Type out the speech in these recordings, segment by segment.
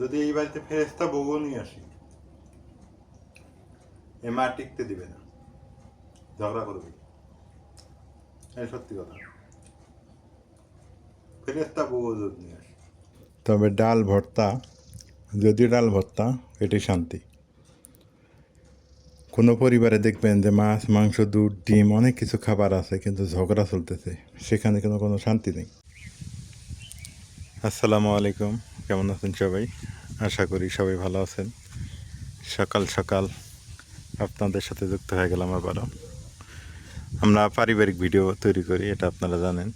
যদি এই বাড়িতে ফেরেস্তা বউ নিয়ে আসি, এ মা টিকতে দিবে না। ঝগড়া করবে। এই সত্যি কথা। ফেরেস্তা বউ যদি নিয়ে আসি। তবে ডাল ভর্তা, যদি ডাল ভর্তা, এটি শান্তি। কোনো পরিবারে দেখবেন যে মাছ, মাংস, দুধ, ডিম, অনেক কিছু খাবার আছে, কিন্তু ঝগড়া চলতেছে। সেখানে কোনো কোনো শান্তি নেই। আসসালামু আলাইকুম। কেমন আছেন সবাই? আশা করি সবাই ভালো আছেন। সকাল সকাল আপনাদের সাথে যুক্ত হয়ে গেলাম আবারও। আমরা পারিবারিক ভিডিও তৈরি করি, এটা আপনারা জানেন।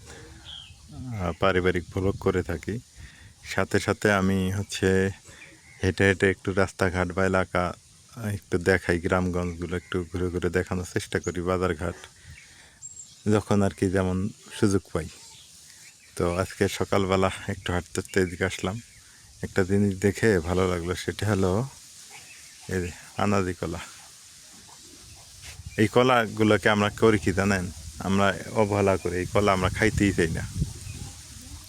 পারিবারিক ব্লগ করে থাকি। সাথে সাথে আমি হচ্ছে হেঁটে হেঁটে একটু রাস্তাঘাট বা এলাকা একটু দেখাই, গ্রামগঞ্জগুলো একটু ঘুরে ঘুরে দেখানোর চেষ্টা করি, বাজারঘাট। যখন আর কি যেমন সুযোগ পাই। তো আজকে সকালবেলা একটু হাঁটতে হাঁটতে এদিকে আসলাম। একটা জিনিস দেখে ভালো লাগল, সেটা হলো এই যে আনাদি কলা। এই কলাগুলোকে আমরা করি কি জানেন? আমরা অবহেলা করি, এই কলা আমরা খাইতেই চাই না।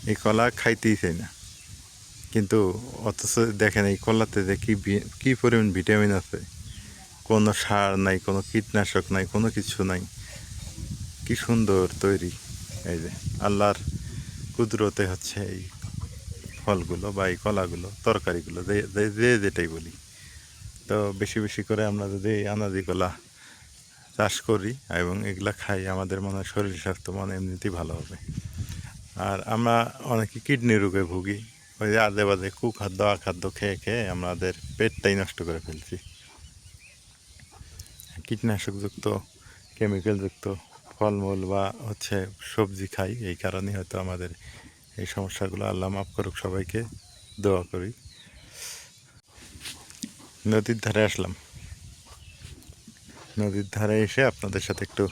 এই কলা খাইতেই চাই না। কিন্তু অথচ দেখেন এই কলাতে যে কী কি পরিমাণ ভিটামিন আছে। কোনো সার নাই, কোনো কীটনাশক নাই, কোনো কিছু নাই। কি সুন্দর তৈরি। এই যে আল্লাহর কুদরতে হচ্ছে এই ফলগুলো বা এই কলাগুলো, তরকারিগুলো যে যেটাই বলি। তো বেশি বেশি করে আমরা যদি আনাজি কলা চাষ করি এবং এগুলা খাই, আমাদের মনে হয় শরীর স্বাস্থ্য মনে এমনিতেই ভালো হবে। আর আমরা অনেকে কিডনি রোগে ভুগি, ওই যে আজে বাজে কুখাদ্য, আখাদ্য খেয়ে খেয়ে আমাদের পেটটাই নষ্ট করে ফেলছি। কীটনাশকযুক্ত কেমিক্যালযুক্ত ফলমূল বা হচ্ছে সবজি খাই, এই কারণে হয়তো আমাদের এই সমস্যাগুলো। আল্লাহ মাফ করুক সবাইকে, দোয়া করি। নদীর ধারে আসলাম। নদীর ধারে এসে আপনাদের সাথে একটু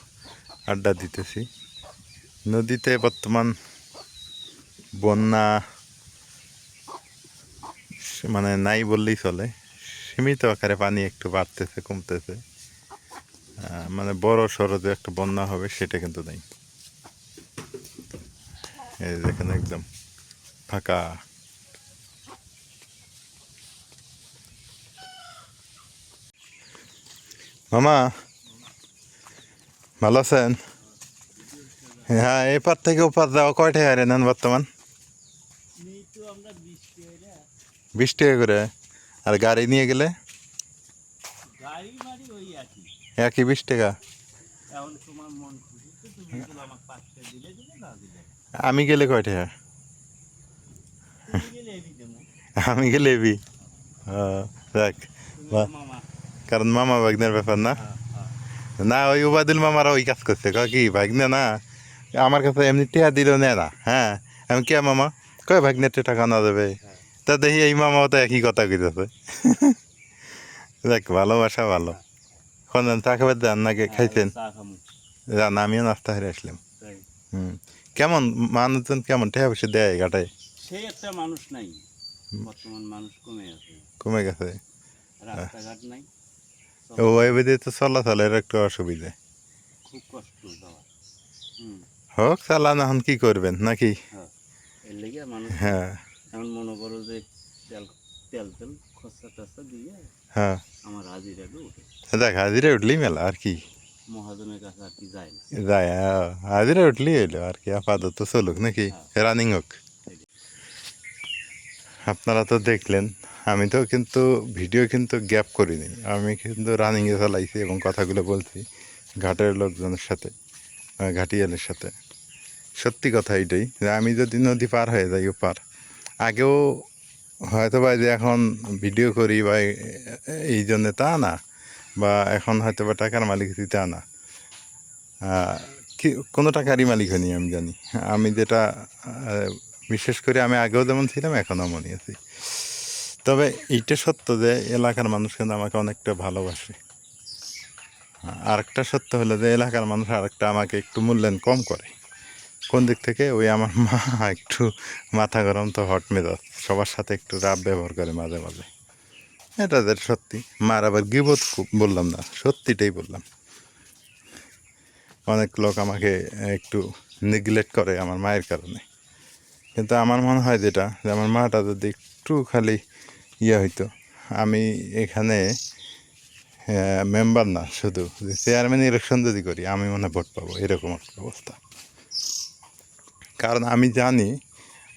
আড্ডা দিতেছি। নদীতে বর্তমান বন্যা মানে নাই বললেই চলে। সীমিত আকারে পানি একটু বাড়তেছে, কমতেছে। মানে বড় সড়ো যে একটা বন্যা হবে সেটা কিন্তু নেই। এই দেখেন একদম ফাঁকা। মামা ভালো আছেন? হ্যাঁ এপার থেকে ওপার যাওয়া কয় টাকা রে নেন বর্তমান? বিশ টাকা করে? আর গাড়ি নিয়ে গেলে গাড়ি মারি ওই একই একই বিশ টাকা এখন তোমার মন খুশি তো তুমি তো আমাকে পাঁচটা দিলে দিলে বিশ টাকা। আমি গেলে কয় টাকা? আমি গেলে এবি দেখ কারণ মামা ভাগ্নের ব্যাপার না। হ্যাঁ, হ্যাঁ। না ওই উবাদুল মামারা ওই কাজ করছে। কি ভাগ্নে না? আমার কাছে এমনি টিয়া দিল নে না হ্যাঁ? আমি কে মামা? কয় ভাগ্নের টাকা না দেবে? তা দেখি এই মামাও তো একই কথা কইতেছে। দেখ ভালোবাসা ভালো। কোন চা খাবার দেন নাকি খাইছেন চা আমিও নাস্তা হারে আসলাম হুম কেমন মানুষজন কেমন টেহা বসে দেয় ঘাটে সেই একটা মানুষ নাই বর্তমান মানুষ কমে আছে কমে গেছে রাস্তাঘাট নাই ও এবারে তো চলাচলের একটু অসুবিধা খুব কষ্ট যাওয়া হোক চালান এখন কি করবেন নাকি হ্যাঁ এখন মনে করো যে তেল তেল তেল খরচা টরচা দিয়ে হ্যাঁ আমার হাজিরাটা উঠে দেখ হাজিরা উঠলেই মেলা আর কি। মহাজনের কাছে আর কি যায় না। যায় হ্যাঁ, হাজিরা উঠলেই এলো আর কি আপাতত চলুক নাকি রানিং হোক। আপনারা তো দেখলেন আমি তো কিন্তু ভিডিও কিন্তু গ্যাপ করিনি আমি কিন্তু রানিংয়ে চালাইছি এবং কথাগুলো বলছি ঘাটের লোকজনের সাথে ঘাটিয়ালের সাথে। সত্যি কথা এটাই যে আমি যদি নদী পার হয়ে যাই ও পার আগেও হয়তো বা যে এখন ভিডিও করি বা এই জন্য তা না বা এখন হয়তো বা টাকার মালিক হচ্ছি তা না কি, কোনো টাকারই মালিক হয়নি আমি জানি। আমি যেটা বিশেষ করে আমি আগেও যেমন ছিলাম, এখনও মনে আছি। তবে এইটা সত্য যে এলাকার মানুষ কিন্তু আমাকে অনেকটা ভালোবাসে। আরেকটা সত্য হলো যে এলাকার মানুষ আরেকটা আমাকে একটু মূল্যায়ন কম করে। কোন দিক থেকে? ওই আমার মা একটু মাথা গরম তো হট মেজাজ। সবার সাথে একটু রাব ব্যবহার করে মাঝে মাঝে। এটা যে সত্যি, মার আবার গিবোধ বললাম না, সত্যিটাই বললাম। অনেক লোক আমাকে একটু নেগলেক্ট করে আমার মায়ের কারণে। কিন্তু আমার মনে হয় যেটা, যে আমার মাটা যদি একটু খালি ইয়ে হইতো, আমি এখানে মেম্বার না, শুধু যে চেয়ারম্যান ইলেকশন যদি করি, আমি মনে ভোট পাবো, এরকম একটা অবস্থা। কারণ আমি জানি,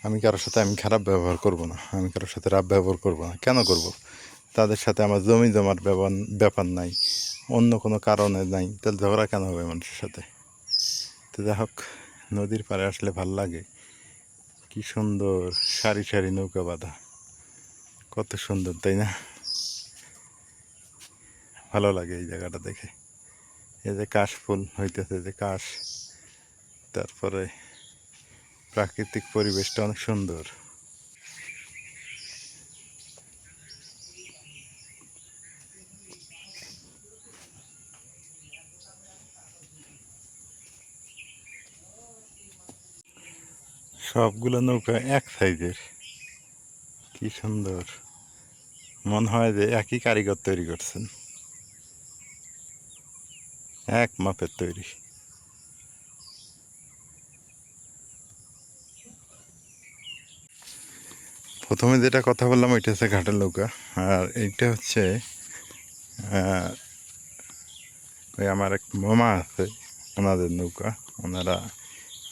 আমি কারোর সাথে আমি খারাপ ব্যবহার করব না, আমি কারোর সাথে রাব ব্যবহার করব না। কেন করব? তাদের সাথে আমার জমি জমার ব্যাপার নাই। অন্য কোনো কারণে নাই। তাহলে ঝগড়া কেন হবে মানুষের সাথে? তো যাই হোক, নদীর পাড়ে আসলে ভালো লাগে। কি সুন্দর সারি সারি নৌকা বাঁধা। কত সুন্দর, তাই না? ভালো লাগে এই জায়গাটা দেখে। এই যে কাশ ফুল হইতেছে, যে কাশ। তারপরে প্রাকৃতিক পরিবেশটা অনেক সুন্দর। সবগুলো নৌকা এক সাইজের। কি সুন্দর। মনে হয় যে একই কারিগর তৈরি করছেন। এক মাপের তৈরি। প্রথমে যেটা কথা বললাম, ওইটা হচ্ছে ঘাটের নৌকা। আর এইটা হচ্ছে ওই আমার এক মামা আছে, ওনাদের নৌকা। ওনারা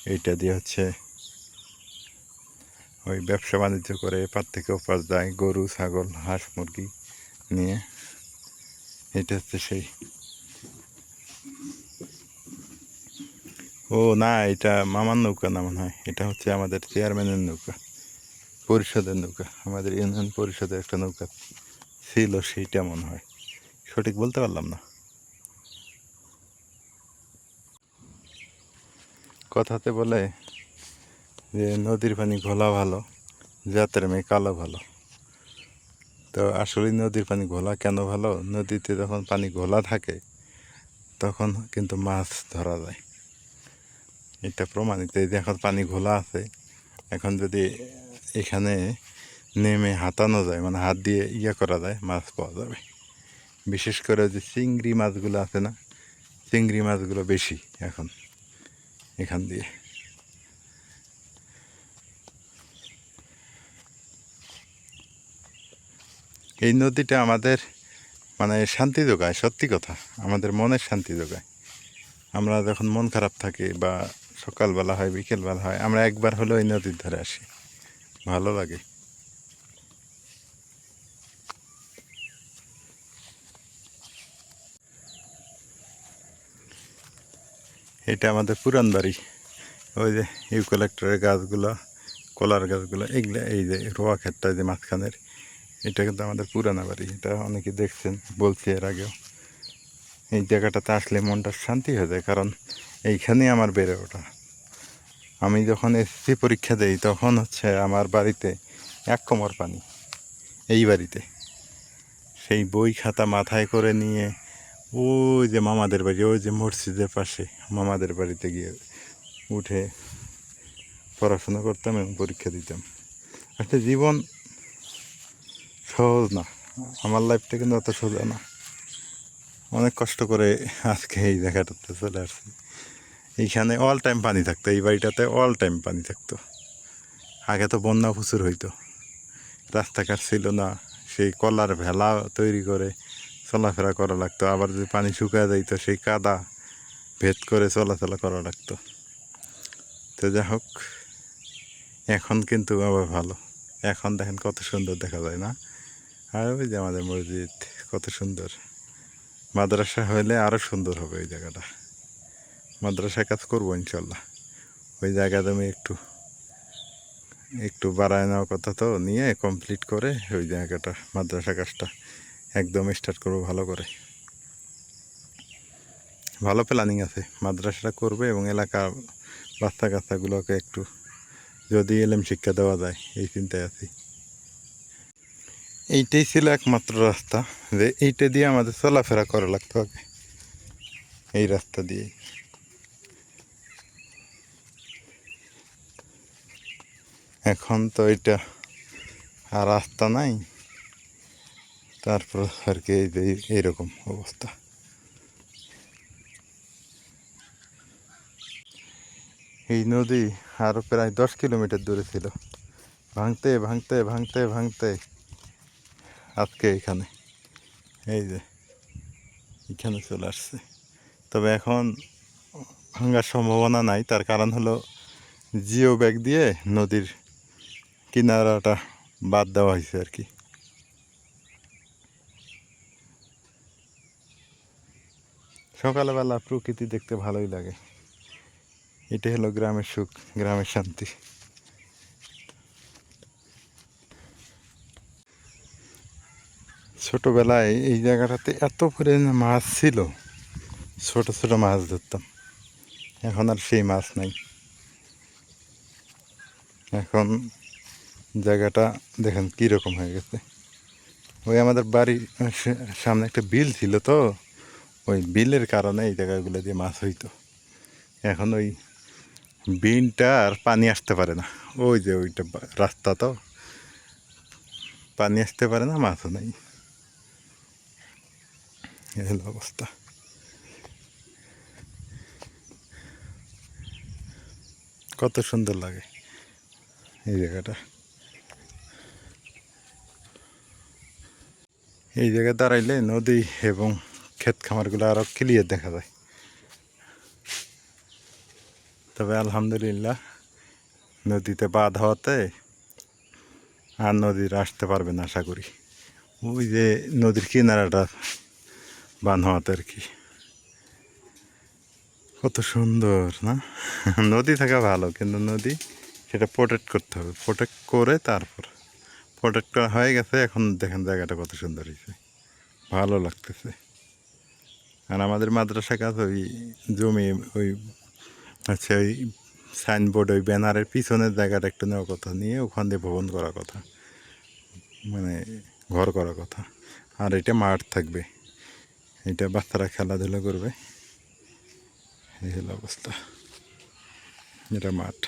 এইটা দিয়ে হচ্ছে ওই ব্যবসা বাণিজ্য করে, এপার থেকে ওপার যায়, গরু, ছাগল, হাঁস, মুরগি নিয়ে। এটা হচ্ছে সেই। ও না, এটা মামার নৌকা না মনে হয়, এটা হচ্ছে আমাদের চেয়ারম্যানের নৌকা, পরিষদের নৌকা, আমাদের ইউনিয়ন পরিষদের একটা নৌকা ছিল সেইটা মনে হয়। সঠিক বলতে পারলাম না। কথাতে বলে যে নদীর পানি ঘোলা ভালো জাতের মেয়ে কালো ভালো। তো আসলে নদীর পানি ঘোলা কেন ভালো? নদীতে যখন পানি ঘোলা থাকে, তখন কিন্তু মাছ ধরা যায়। এটা প্রমাণিত। এই এখন পানি ঘোলা আছে, এখন যদি এখানে নেমে হাতানো যায় মানে হাত দিয়ে ইয়ে করা যায়, মাছ পাওয়া যাবে। বিশেষ করে যে চিংড়ি মাছগুলো আছে না, চিংড়ি মাছগুলো বেশি এখন, এখান দিয়ে। এই নদীটা আমাদের মানে শান্তি যোগায়, সত্যি কথা। আমাদের মনের শান্তি যোগায়। আমরা যখন মন খারাপ থাকে বা সকালবেলা হয়, বিকেলবেলা হয়, আমরা একবার হলেও এই নদীর ধারে আসি। ভালো লাগে। এটা আমাদের পুরান বাড়ি। ওই যে ইউক্যালেক্টরের গাছগুলো, কলার গাছগুলো, এগুলো, এই যে রোয়া ক্ষেতটা যে মাঝখানের। এটা কিন্তু আমাদের পুরানা বাড়ি, এটা অনেকে দেখছেন, বলছি এর আগেও। এই জায়গাটাতে আসলে মনটা শান্তি হয়ে যায়, কারণ এইখানেই আমার বেড়ে ওঠা। আমি যখন এসএসসি পরীক্ষা দেই, তখন হচ্ছে আমার বাড়িতে এক কোমর পানি, এই বাড়িতে। সেই বই খাতা মাথায় করে নিয়ে ওই যে মামাদের বাড়ি, ওই যে মসজিদের পাশে মামাদের বাড়িতে গিয়ে উঠে পড়াশোনা করতাম এবং পরীক্ষা দিতাম। একটা জীবন সহজ না। আমার লাইফটা কিন্তু অত সোজা না। অনেক কষ্ট করে আজকে এই জায়গাটাতে চলে আসছি। এইখানে অল টাইম পানি থাকতো, এই বাড়িটাতে অল টাইম পানি থাকতো। আগে তো বন্যা প্রচুর হইতো। রাস্তাঘাট ছিল না, সেই কলার ভেলা তৈরি করে চলাফেরা করা লাগতো। আবার যদি পানি শুকায় যাইতো, সেই কাদা ভেদ করে চলাচলা করা লাগতো। তো যাই হোক, এখন কিন্তু আবার ভালো। এখন দেখেন কত সুন্দর দেখা যায় না? আর ওই যে আমাদের মসজিদ, কত সুন্দর। মাদ্রাসা হলে আরও সুন্দর হবে ওই জায়গাটা। মাদ্রাসায় কাজ করব ইনশাল্লাহ। ওই জায়গাতে আমি একটু একটু বাড়ায় নেওয়ার কথা তো, নিয়ে কমপ্লিট করে ওই জায়গাটা, মাদ্রাসা কাজটা একদম স্টার্ট করব ভালো করে। ভালো প্ল্যানিং আছে। মাদ্রাসাটা করবে এবং এলাকার বাচ্চা কাচ্চাগুলোকে একটু যদি এলএম শিক্ষা দেওয়া যায়, এই চিন্তায় আছি। এইটাই ছিল একমাত্র রাস্তা, যে এইটা দিয়ে আমাদের চলাফেরা করা লাগতে হবে। এই রাস্তা দিয়ে এখন তো এটা আর রাস্তা নাই, তারপর আর কি এইরকম অবস্থা। এই নদী আরও প্রায় দশ কিলোমিটার দূরে ছিল। ভাঙতে ভাঙতে ভাঙতে ভাঙতে। আজকে এখানে। এই যে, এখানে চলে আসছে। তবে এখন ভাঙার সম্ভাবনা নাই, তার কারণ হলো জিও ব্যাগ দিয়ে নদীর কিনারাটা বাদ দেওয়া হয়েছে আর কি। সকালবেলা প্রকৃতি দেখতে ভালোই লাগে। এটা হলো গ্রামের সুখ, গ্রামের শান্তি। ছোটবেলায় এই জায়গাটাতে এত পরিমাণে মাছ ছিল। ছোট ছোট মাছ ধরতাম। এখন আর সেই মাছ নাই। এখন জায়গাটা দেখেন কীরকম হয়ে গেছে। ওই আমাদের বাড়ির সামনে একটা বিল ছিল তো, ওই বিলের কারণে এই জায়গাগুলো দিয়ে মাছ হইতো। এখন ওই বিনটা আর পানি আসতে পারে না। ওই যে ওইটা রাস্তা তো, পানি আসতে পারে না, মাছও নেই। হলো অবস্থা কত সুন্দর লাগে এই জায়গাটা এই জায়গায় দাঁড়াইলে নদী এবং ক্ষেত খামারগুলো আরও ক্লিয়ার দেখা যায় তবে আলহামদুলিল্লাহ নদীতে বাঁধ হওয়াতে আর নদীর আসতে পারবে না আশা করি ওই যে নদীর কিনারাটা বান হওয়াতে আর কি। কত সুন্দর, না? নদী থাকা ভালো, কিন্তু নদী সেটা প্রোটেক্ট করতে হবে। প্রোটেক্ট করে তারপর। প্রোটেক্ট করা হয়ে গেছে, এখন দেখেন জায়গাটা কত সুন্দর হয়েছে। ভালো লাগতেছে। আর আমাদের মাদ্রাসা কাছে ওই জমি, ওই আচ্ছা ওই সাইনবোর্ড ওই ব্যানারের পিছনের জায়গাটা একটু নেওয়ার কথা নিয়ে ওখান দিয়ে ভবন করার কথা। মানে ঘর করার কথা। আর এটা মাঠ থাকবে। এটা বাচ্চারা খেলাধুলা করবে। এই হলো অবস্থা। এটা মাঠ।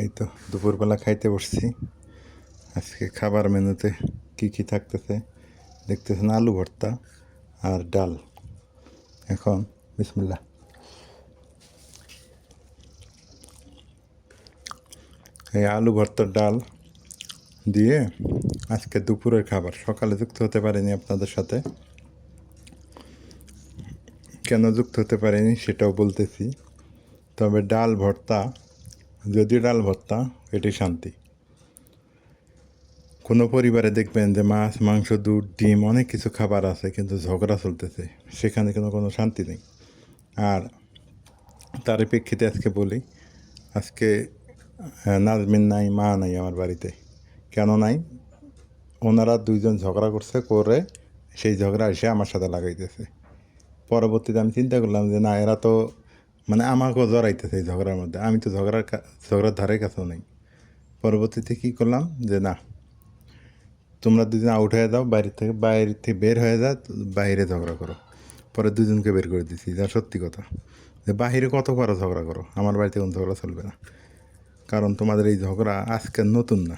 এই তো দুপুরবেলা খাইতে বসছি। আজকে খাবার মেনুতে কি কি থাকতেছে? দেখতেছেন আলু ভর্তা আর ডাল। এখন বিসমিল্লা এই আলু ভর্তার ডাল দিয়ে আজকে দুপুরের খাবার। সকালে যুক্ত হতে পারিনি আপনাদের সাথে। কেন যুক্ত হতে পারিনি সেটাও বলতেছি। তবে ডাল ভর্তা যদি ডাল ভর্তা, এটি শান্তি। কোনো পরিবারে দেখবেন যে মাছ, মাংস, দুধ, ডিম অনেক কিছু খাবার আছে কিন্তু ঝগড়া চলতেছে। সেখানে কোনো কোনো শান্তি নেই। আর তার প্রেক্ষিতে আজকে বলি, আজকে নাজমিন নাই, মা নাই আমার বাড়িতে। কেন নাই? ওনারা দুইজন ঝগড়া করছে, করে সেই ঝগড়া এসে আমার সাথে লাগাইতেছে। পরবর্তীতে আমি চিন্তা করলাম যে না, এরা তো মানে আমাকেও জড়াইতেছে এই ঝগড়ার মধ্যে। আমি তো ঝগড়ার ঝগড়ার ধারে কাছেও নেই। পরবর্তীতে কী করলাম যে না তোমরা দুজন আউট হয়ে যাও, বাইরে থেকে বাইরে থেকে বের হয়ে যা বাইরে ঝগড়া করো। পরে দুজনকে বের করে দিছি যা সত্যি কথা। যে বাহিরে কত বড় ঝগড়া করো? আমার বাড়িতে কোনো ঝগড়া চলবে না। কারণ তোমাদের এই ঝগড়া আজকে নতুন না,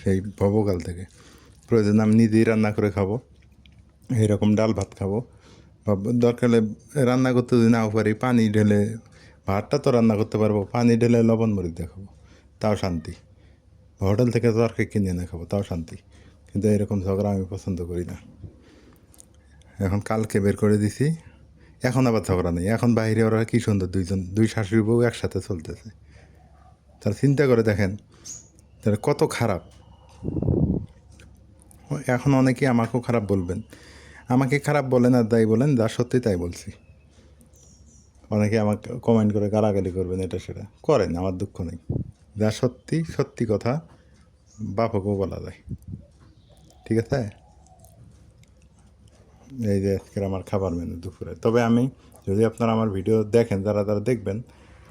সেই ভবকাল থেকে। প্রয়োজন আমি নিজেই রান্না করে খাব এইরকম ডাল ভাত খাব। বা দরকার হলে রান্না করতে যদি নাও পারি, পানি ঢেলে, ভাতটা তো রান্না করতে পারব, পানি ঢেলে লবণ মরিচ দেখাবো তাও শান্তি। হোটেল থেকে তরকারি কিনে এনে খাব, তাও শান্তি। কিন্তু এরকম ঝগড়া আমি পছন্দ করি না। এখন কালকে বের করে দিছি, এখন আবার ঝগড়া নেই। এখন বাইরে ওরা কী সুন্দর দুইজন, দুই শাশুড়ি বউ একসাথে চলতেছে। তাহলে চিন্তা করে দেখেন তাহলে কত খারাপ। এখন অনেকেই আমাকেও খারাপ বলবেন। আমাকে খারাপ বলেন আর তাই বলেন, যা সত্যি তাই বলছি। অনেকে আমাকে কমেন্ট করে গালাগালি করবেন, এটা সেটা। করেন, আমার দুঃখ নেই। যা সত্যি সত্যি কথা, বাপকেও বলা যায়। ঠিক আছে? এই যে আজকের আমার খাবার মেনু দুপুরে। তবে আমি, যদি আপনারা আমার ভিডিও দেখেন, যারা যারা দেখবেন,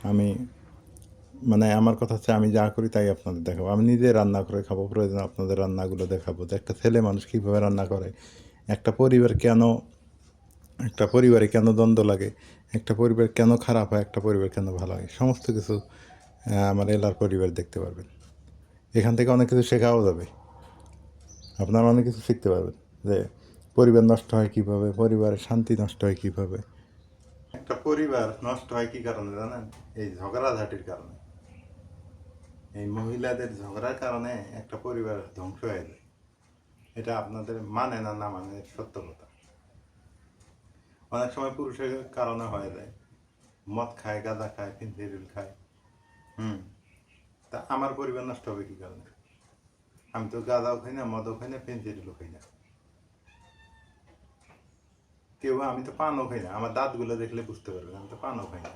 আমি মানে আমার কথা হচ্ছে আমি যা করি তাই আপনাদের দেখাবো। আমি নিজে রান্না করে খাব, প্রয়োজন আপনাদের রান্নাগুলো দেখাবো। যে একটা ছেলে মানুষ কীভাবে রান্না করে, একটা পরিবার কেন, একটা পরিবারে কেন দ্বন্দ্ব লাগে, একটা পরিবার কেন খারাপ হয়, একটা পরিবার কেন ভালো হয়, সমস্ত কিছু আমার এলার পরিবার দেখতে পারবেন। এখান থেকে অনেক কিছু শেখাও যাবে। আপনারা অনেক কিছু শিখতে পারবেন যে পরিবার নষ্ট হয় কীভাবে, পরিবারের শান্তি নষ্ট হয় কীভাবে। একটা পরিবার নষ্ট হয় কি কারণে জানেন? এই ঝগড়াঝাটির কারণে। এই মহিলাদের ঝগড়ার কারণে একটা পরিবার ধ্বংস হয়ে যায়। এটা আপনাদের মানে না না মানে সত্য কথা। অনেক সময় পুরুষের কারণে হয়ে যায়। মদ খায় গাঁদা খায়, ফিনফিরিল খায়। হুম। তা আমার পরিবার নষ্ট হবে কি কারণে? আমি তো গাঁদাও খাই না, মদও খাই না ফেন্সিডিলও খাই না। কেউ আমি তো পানও খাই না। আমার দাঁতগুলো দেখলে বুঝতে পারবেন, আমি তো পানও খাই না।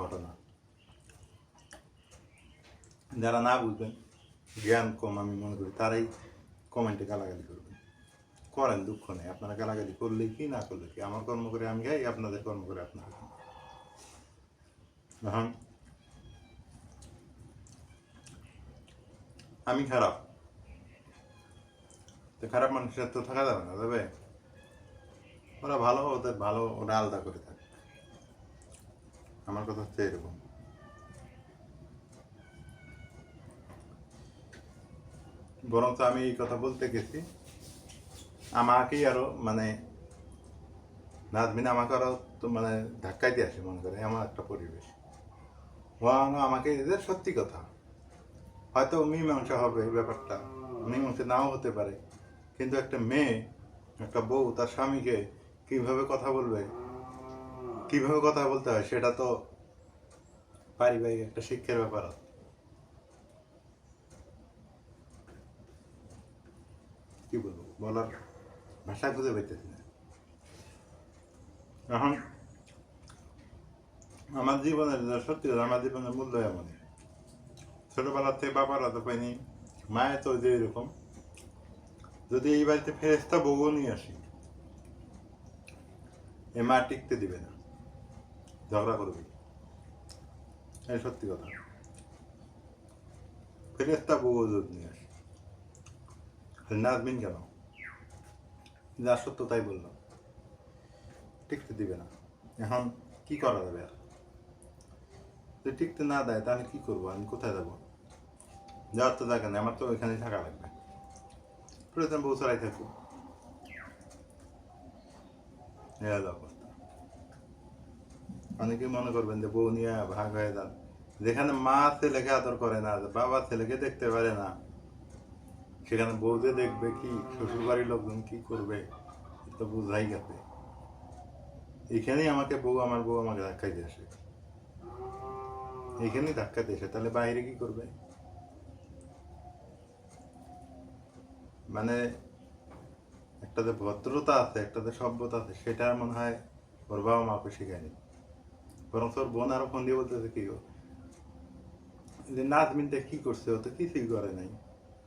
ঘটনা। যারা না বুঝবেন, জ্ঞান কম আমি মনে করি, তারাই কমেন্টে গালাগালি করবেন। করেন, দুঃখ নেই। আপনারা গালাগালি করলে কি, না করলে কি? আমার কর্ম করে আমি খাই, আপনাদের কর্ম করে আপনারা আমি খারাপ। তো খারাপ মানুষের তো থাকা যাবে না, তবে ওরা ভালো ওদের ভালো, ওরা আলাদা করে থাকে আমার কথা হচ্ছে এরকম। বরং তো আমি এই কথা বলতে গেছি, আমাকেই আরও মানে নাজমিন আমাকে আরও তো মানে ধাক্কাই দিয়ে আসে মনে করে, এমন একটা পরিবেশ। ও আমাকে এদের সত্যি কথা। হয়তো মীমাংসা হবে ব্যাপারটা। মীমাংসা নাও হতে পারে। কিন্তু একটা মেয়ে, একটা বউ তার স্বামীকে কীভাবে কথা বলবে? কীভাবে কথা বলতে হয় সেটা তো পারিবারিক একটা শিক্ষার ব্যাপার। কি বলব? বলার ভাষা খুঁজে পাইতেছি না। এখন আমার জীবনের সত্যি আমার জীবনের মূল্য এমন ছোটবেলা থেকে বাবারা তো পাইনি, মায়ের তো যে এরকম। যদি এই বাড়িতে ফেরেস্তা বউ নিয়ে আসি, এ মা টিকতে দিবে না, ঝগড়া করবে। এই সত্যি কথা। ফেরেস্তা বউ যদি নিয়ে আসি নাজমিন কেন? যা সত্য তাই বললাম। টিকতে দিবে না। এখন কি করা যাবে আর? যদি টিকতে না দেয়, তাহলে কি করব? আমি কোথায় যাব? যাওয়ার তো জায়গা নেই, আমার তো ওইখানেই থাকা লাগবে। প্রয়োজন বউ চড়াই থাকব। অবস্থা। অনেকে মনে করবেন যে বউ নিয়ে ভাগ হয়ে যান। যেখানে মা ছেলেকে আদর করে না, বাবা ছেলেকে দেখতে পারে না। সেখানে বউ যে দেখবে কি শ্বশুর বাড়ির লোকজন কি করবে তো বুঝাই গেছে। এখানেই আমাকে বউ, আমার বউ আমাকে ধাক্কাই দিয়ে আসে। এখানেই ধাক্কা দিয়ে আসে তাহলে বাইরে কি করবে? মানে একটা যে ভদ্রতা আছে, একটা যে সভ্যতা আছে, সেটা মনে হয় ওর বাবা মাকে শেখায়নি। বরং তোর বোন আরও ফোন দিয়ে বলতেছে, কি যে নাজমিনটা কি করছে? ও তো কিছুই করে নাই।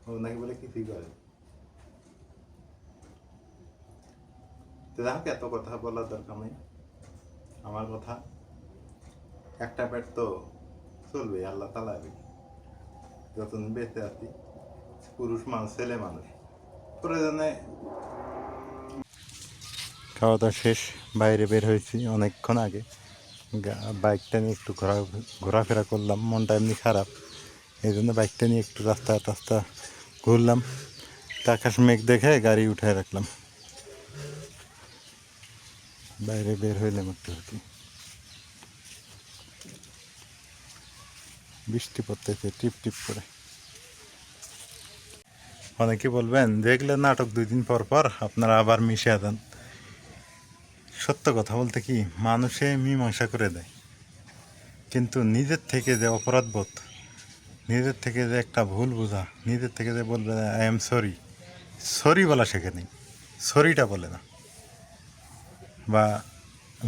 ও নাকি বলে কিছুই করে। তো এত কথা বলার দরকার নেই। আমার কথা, একটা পেট তো চলবে, আল্লাহ তালা যতদিন বেঁচে আছি, পুরুষ মানুষ, ছেলে মানুষ প্রয়োজনে খাওয়া দাওয়া শেষ, বাইরে বের হয়েছি অনেকক্ষণ আগে। বাইকটা নিয়ে একটু ঘোরা ঘোরাফেরা করলাম, মনটা এমনি খারাপ। এই জন্য বাইকটা নিয়ে একটু রাস্তা টাস্তা ঘুরলাম। আকাশ মেঘ দেখে গাড়ি উঠায় রাখলাম। বাইরে বের হইলাম একটু আর কি। বৃষ্টি পড়তেছে, টিপ টিপ করে। অনেকে বলবেন দেখলে নাটক দুই দিন পর পর, আপনারা আবার মিশে দেন। সত্য কথা বলতে কি, মানুষে মীমাংসা করে দেয়। কিন্তু নিজের থেকে যে অপরাধবোধ নিজের থেকে যে একটা ভুল বোঝা, নিজের থেকে যে বলবে, আই এম সরি। সরি বলা শেখে নেই। সরিটা বলে না। বা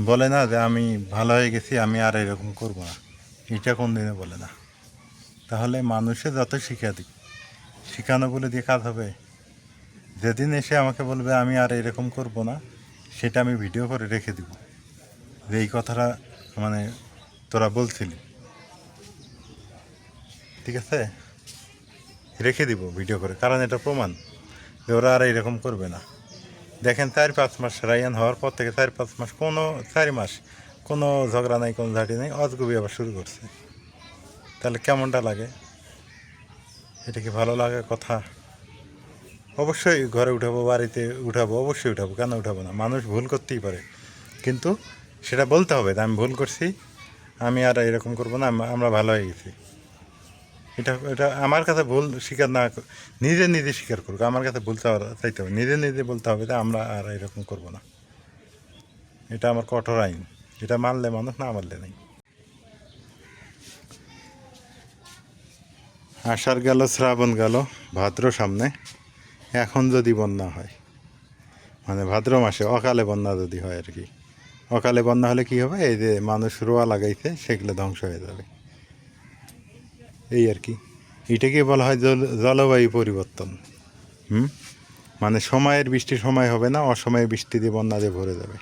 বলে না যে, আমি ভালো হয়ে গেছি, আমি আর এরকম করব না। এটা কোন দিনে বলে না। তাহলে মানুষে যত শিখা দিক। শিখানো বলে দিয়ে কাজ হবে। যেদিন এসে আমাকে বলবে, আমি আর এরকম করব না, সেটা আমি ভিডিও করে রেখে দিব। যে এই কথাটা মানে তোরা বলছিলি। ঠিক আছে? রেখে দিব ভিডিও করে। কারণ এটা প্রমাণ যে ওরা আর এরকম করবে না। দেখেন, চার পাঁচ মাস রায়ান হওয়ার পর থেকে চার পাঁচ মাস কোনো, চারি মাস কোনো ঝগড়া নাই, কোনো ঝাঁটি নেই, অজগুবি আবার শুরু করছে। তাহলে কেমনটা লাগে? এটা কি ভালো লাগে কথা? অবশ্যই ঘরে উঠাবো, বাড়িতে উঠাবো, অবশ্যই উঠাবো, কেন উঠাবো না? মানুষ ভুল করতেই পারে। কিন্তু সেটা বলতে হবে আমি ভুল করছি, আমি আর এরকম করব না আমরা ভালো হয়ে গেছি। এটা এটা আমার কাছে ভুল স্বীকার না নিজে নিজে স্বীকার করুক। আমার কাছে চাওয়া- চাইতে হবে। নিজে নিজে বলতে হবে যে, আমরা আর এরকম করব না। এটা আমার কঠোর আইন। এটা মানলে মানুষ না মানলে নেই। আষাঢ় গেল, শ্রাবণ গেল, ভাদ্র সামনে। এখন যদি বন্যা হয় মানে ভাদ্র মাসে, অকালে বন্যা যদি হয় আর কি। অকালে বন্যা হলে কি হবে? এই যে মানুষ রোয়া লাগাইছে, সেগুলো ধ্বংস হয়ে যাবে। এই আর কি। এটাকে বলা হয় জল- জলবায়ু পরিবর্তন। হুম? মানে সময়ের বৃষ্টি সময় হবে না, অসময়ে বৃষ্টি দিয়ে বন্যা দিয়ে ভরে যাবে।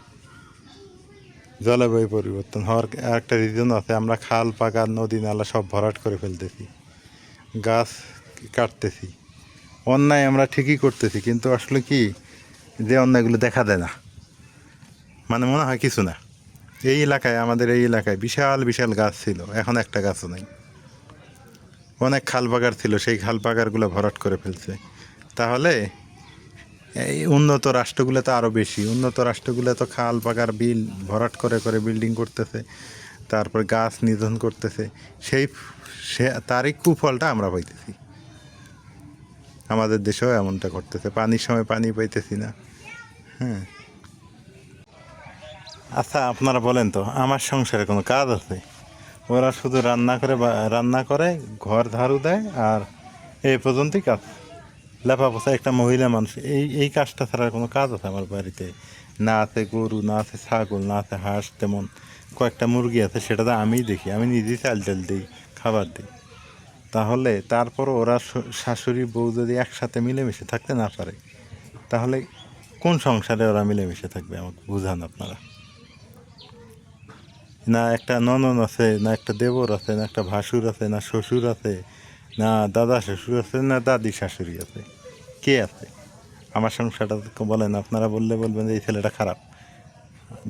জলবায়ু পরিবর্তন হওয়ার একটা রিজন আছে, আমরা খাল পাকা নদী, নালা সব ভরাট করে ফেলতেছি। গাছ কাটতেছি। অন্যায় আমরা ঠিকই করতেছি, কিন্তু আসলে কি যে অন্যায়গুলো দেখা দেয় না। মানে মনে হয় কিছু না। এই এলাকায়, আমাদের এই এলাকায় বিশাল বিশাল গাছ ছিল, এখন একটা গাছও নেই। অনেক খাল পাকার ছিল, সেই খাল পাকারগুলো ভরাট করে ফেলছে। তাহলে এই উন্নত রাষ্ট্রগুলো তো আরও বেশি। উন্নত রাষ্ট্রগুলো তো খাল পাকার বিল ভরাট করে করে বিল্ডিং করতেছে, তারপর গাছ নিধন করতেছে। সেই সে, তারই কুফলটা আমরা পাইতেছি। আমাদের দেশেও এমনটা করতেছে পানির সময় পানি পাইতেছি না। হ্যাঁ। আচ্ছা আপনারা বলেন তো, আমার সংসারে কোনো কাজ আছে? ওরা শুধু রান্না করে রান্না করে, ঘর ঝাড়ু দেয় আর এই পর্যন্তই কাজ। লেপা পোষা একটা মহিলা মানুষ, এই এই কাজটা ছাড়া কোনো কাজ আছে আমার বাড়িতে? না আছে গরু, না আছে ছাগল, না আছে হাঁস, তেমন কয়েকটা মুরগি আছে, সেটা তো আমিই দেখি, আমি নিজেই চাল টাল দিই। খাবার দিই। তাহলে তারপর ওরা শাশুড়ি বউ যদি একসাথে মিলেমিশে থাকতে না পারে, তাহলে কোন সংসারে ওরা মিলেমিশে থাকবে আমাকে বুঝান আপনারা? না একটা ননন আছে, না একটা দেবর আছে, না একটা ভাসুর আছে, না শ্বশুর আছে, না দাদা শ্বশুর আছে, না দাদি শাশুড়ি আছে। কে আছে? আমার সংসারটা বলেন, আপনারা বললে বলবেন যে এই ছেলেটা খারাপ।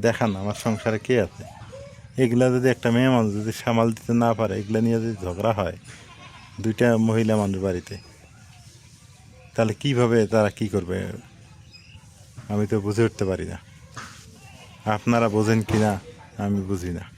দেখান আমার সংসারে কে আছে। এগুলা যদি একটা মেয়ে মানুষ যদি সামাল দিতে না পারে, এগুলো নিয়ে যদি ঝগড়া হয়, দুইটা মহিলা মানুষ বাড়িতে, তাহলে কীভাবে তারা কি করবে? আমি তো বুঝে উঠতে পারি না। আপনারা বোঝেন কি না আমি বুঝি না।